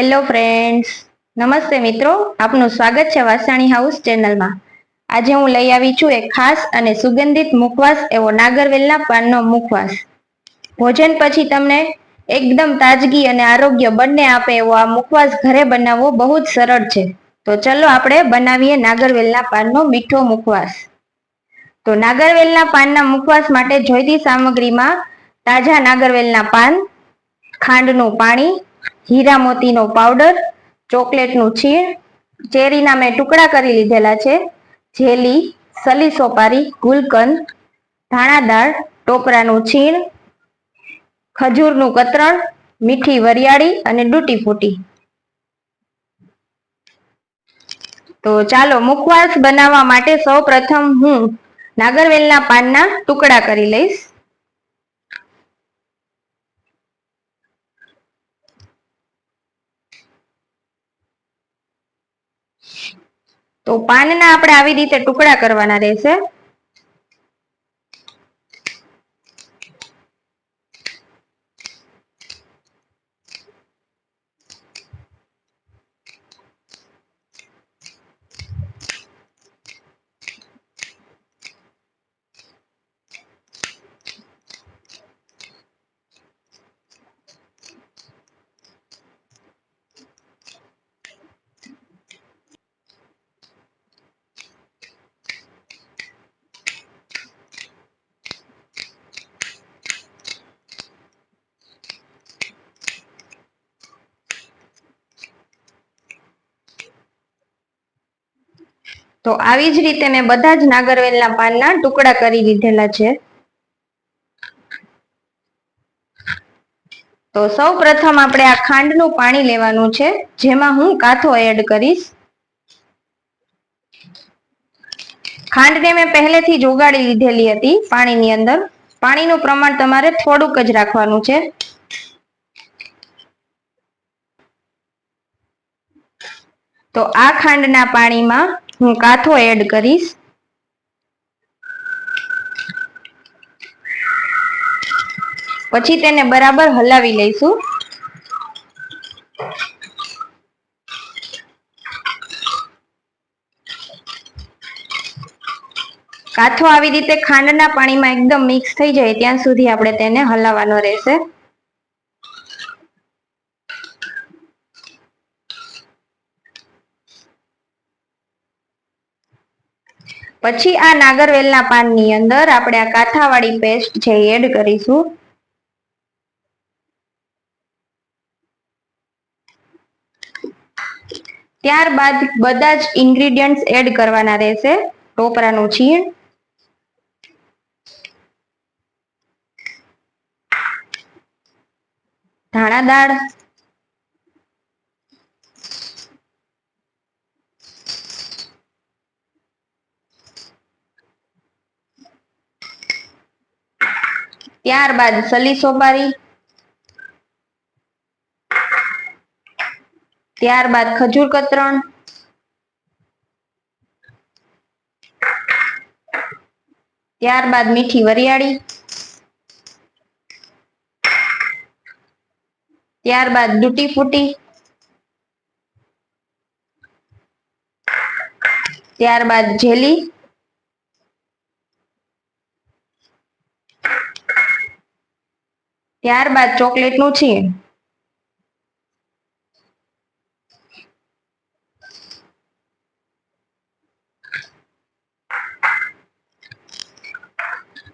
Hello friends નમસ્તે, મિત્રો. આપનું સ્વાગત છે વાસાણી હાઉસ ચેનલમાં. આજે હું લઈ આવી છું એક ખાસ અને સુગંધિત મુખવાસ એવો નાગરવેલના પાનનો મુખવાસ. ભોજન પછી તમને એકદમ તાજગી અને આરોગ્ય બંને આપે એવો આ મુખવાસ ઘરે બનાવવો બહુ જ સરળ છે. તો ચલો આપણે બનાવીએ નાગરવેલના પાનનો મીઠો મુખવાસ. તો નાગરવેલના પાનના મુખવાસ માટે જોઈતી સામગ્રીમાં તાજા નાગરવેલના પાન, ખાંડનું પાણી હીરા મોતીનો પાવડર ચોકલેટનું છીણ ચેરીના મેં ટુકડા કરી લીધેલા છે, જેલી, સલી સોપારી, ગુલકંદ, ધાણા દાળ ટોપરાનું છીણ, ખજૂરનું કતરણ, મીઠી વરિયાળી અને ડૂટી ફૂટી. તો ચાલો મુખવાસ બનાવવા માટે સૌ પ્રથમ હું નાગરવેલના પાનના ટુકડા કરી લઈશ. તો પાનના આપણે આવી રીતે ટુકડા કરવાના રહેશે. તો આવી જ રીતે મેં બધા જ નાગરવેલના પાનના ટુકડા કરી લીધેલા છે. તો સૌ પ્રથમ આપણે આ ખાંડનું પાણી લેવાનું છે, જેમાં હું કાથો એડ કરીશ. ખાંડને મેં પહેલેથી જ ઉગાડી લીધેલી હતી પાણીની અંદર. પાણીનું પ્રમાણ તમારે થોડુંક જ રાખવાનું છે. તો આ ખાંડના પાણીમાં હું કાથો એડ કરીશ. પછી તેને બરાબર હલાવી લઈશું. કાથો આવી રીતે ખાંડના પાણીમાં એકદમ મિક્સ થઈ જાય ત્યાં સુધી આપણે તેને હલાવવાનો રહેશે. પછી આ નાગરવેલના પાનની અંદર આપણે આ કાથાવાળી પેસ્ટ છે એડ કરીશું. ત્યારબાદ બધા જ ઇન્ગ્રીડિયન્ટ્સ એડ કરવાના રહેશે. ટોપરાનું છીણ. ધાણા દાળ. ત્યારબાદ સલી સોપારી. ત્યારબાદ ખજૂર કતરણ. ત્યારબાદ મીઠી વરિયાળી. ત્યારબાદ દૂટી ફૂટી. ત્યારબાદ જેલી. ત્યારબાદ ચોકલેટનું છે.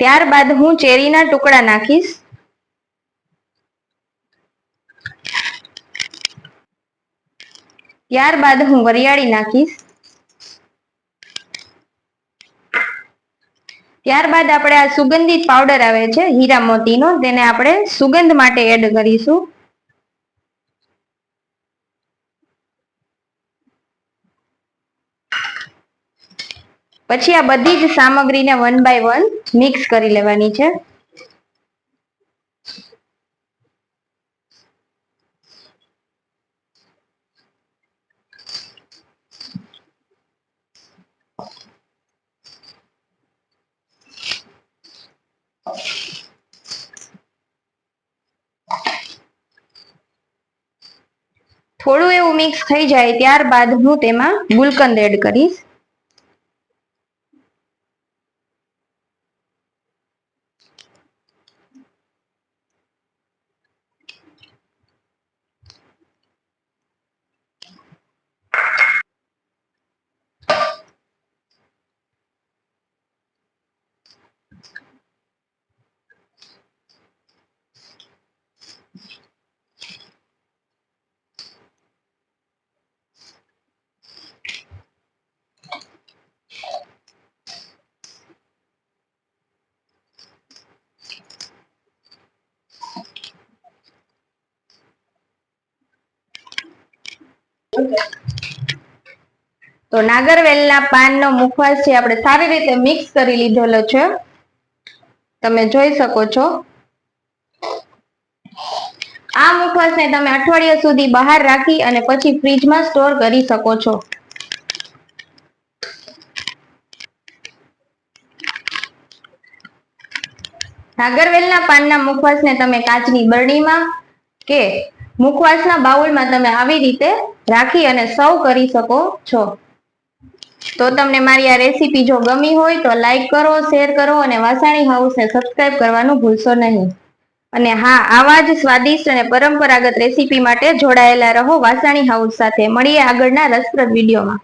ત્યારબાદ હું ચેરીના ટુકડા નાખીશ. ત્યારબાદ હું વરિયાળી નાખીશ. ત્યારબાદ આપણે આ સુગંધિત પાવડર આવે છે, હીરા મોતીનો, તેને આપણે સુગંધ માટે એડ કરીશું. પછી આ બધી જ સામગ્રીને વન બાય વન મિક્સ કરી લેવાની છે. મિક્સ થઈ જાય ત્યારબાદ હું તેમાં ગુલકંદ એડ કરીશ. તો નાગરવેલના પાનનો મુખવાસ છે, આપણે સારી રીતે મિક્સ કરી લીધેલો છે. તમે જોઈ શકો છો. આ મુખવાસને તમે અઠવાડિયા સુધી બહાર રાખી અને પછી ફ્રીજમાં સ્ટોર કરી શકો છો. નાગરવેલના પાનના મુખવાસને તમે કાચની બરણીમાં કે મુખવાસના બાઉલમાં તમે આવી રીતે રાખી અને સર્વ કરી શકો છો. તો તમને મારી આ રેસીપી જો ગમી હોય તો લાઈક કરો, શેર કરો અને વાસાણી હાઉસને સબસ્ક્રાઇબ કરવાનું ભૂલશો નહીં. અને હા, આવા જ સ્વાદિષ્ટ અને પરંપરાગત રેસીપી માટે જોડાયેલા રહો વાસાણી હાઉસ સાથે. મળીએ આગળના રસપ્રદ વિડીયોમાં.